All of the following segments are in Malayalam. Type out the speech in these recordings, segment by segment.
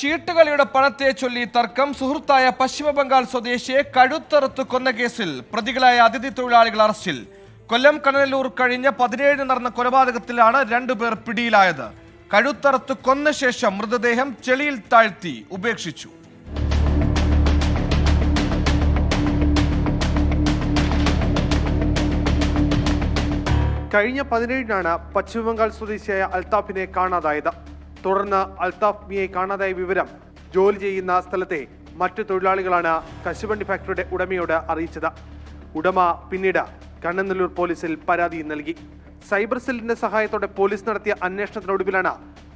ചീട്ടുകളിയുടെ പണത്തെ ചൊല്ലി തർക്കം. സുഹൃത്തായ പശ്ചിമബംഗാൾ സ്വദേശിയെ കഴുത്തറുത്ത് കൊന്ന കേസിൽ പ്രതികളായ അതിഥി തൊഴിലാളികൾ അറസ്റ്റിൽ. കൊല്ലം കണനല്ലൂർ കഴിഞ്ഞ പതിനേഴിന് നടന്ന കൊലപാതകത്തിലാണ് രണ്ടുപേർ പിടിയിലായത്. കഴുത്തറുത്ത് കൊന്ന ശേഷം മൃതദേഹം ചെളിയിൽ താഴ്ത്തി ഉപേക്ഷിച്ചു. കഴിഞ്ഞ പതിനേഴിനാണ് പശ്ചിമബംഗാൾ സ്വദേശിയായ അൽതാഫിനെ കാണാതായത്. തുടർന്ന് അൽതാഫ് മിയെ കാണാതായ വിവരം ജോലി ചെയ്യുന്ന സ്ഥലത്തെ മറ്റു തൊഴിലാളികളാണ് കശുവണ്ടി ഫാക്ടറിയുടെ ഉടമയോട് അറിയിച്ചത്. ഉടമ പിന്നീട് കണ്ണനല്ലൂർ പോലീസിൽ പരാതി നൽകി. സൈബർ സെല്ലിന്റെ സഹായത്തോടെ പോലീസ് നടത്തിയ അന്വേഷണത്തിനൊടുവിലാണ്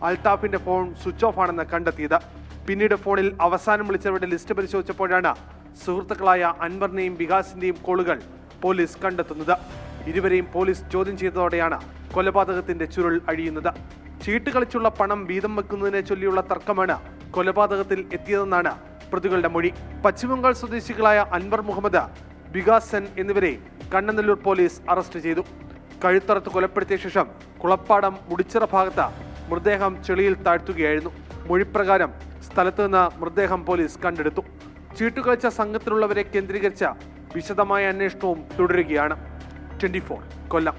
അൽതാഫിന്റെ ഫോൺ സ്വിച്ച് ഓഫ് ആണെന്ന് കണ്ടെത്തിയത്. പിന്നീട് ഫോണിൽ അവസാനം വിളിച്ചവരുടെ ലിസ്റ്റ് പരിശോധിച്ചപ്പോഴാണ് സുഹൃത്തുക്കളായ അൻവറിനെയും വികാസിന്റെയും കോളുകൾ പോലീസ് കണ്ടെത്തുന്നത്. ഇരുവരെയും പോലീസ് ചോദ്യം ചെയ്തതോടെയാണ് കൊലപാതകത്തിന്റെ ചുരുൾ അഴിയുന്നത്. ചീട്ട് കളിച്ചുള്ള പണം വീതം വെക്കുന്നതിനെ ചൊല്ലിയുള്ള തർക്കമാണ് കൊലപാതകത്തിൽ എത്തിയതെന്നാണ് പ്രതികളുടെ മൊഴി. പശ്ചിമബംഗാൾ സ്വദേശികളായ അൻവർ മുഹമ്മദ് വികാസ് സെൻ എന്നിവരെ കണ്ണനല്ലൂർ പോലീസ് അറസ്റ്റ് ചെയ്തു. കഴുത്തറത്ത് കൊലപ്പെടുത്തിയ ശേഷം കുളപ്പാടം മുടിച്ചിറ ഭാഗത്ത് മൃതദേഹം ചെളിയിൽ താഴ്ത്തുകയായിരുന്നു. മൊഴിപ്രകാരം സ്ഥലത്ത് നിന്ന് മൃതദേഹം പോലീസ് കണ്ടെടുത്തു. ചീട്ടുകളിച്ച സംഘത്തിലുള്ളവരെ കേന്ദ്രീകരിച്ച വിശദമായ അന്വേഷണവും തുടരുകയാണ്. ട്വന്റി കൊല്ലം.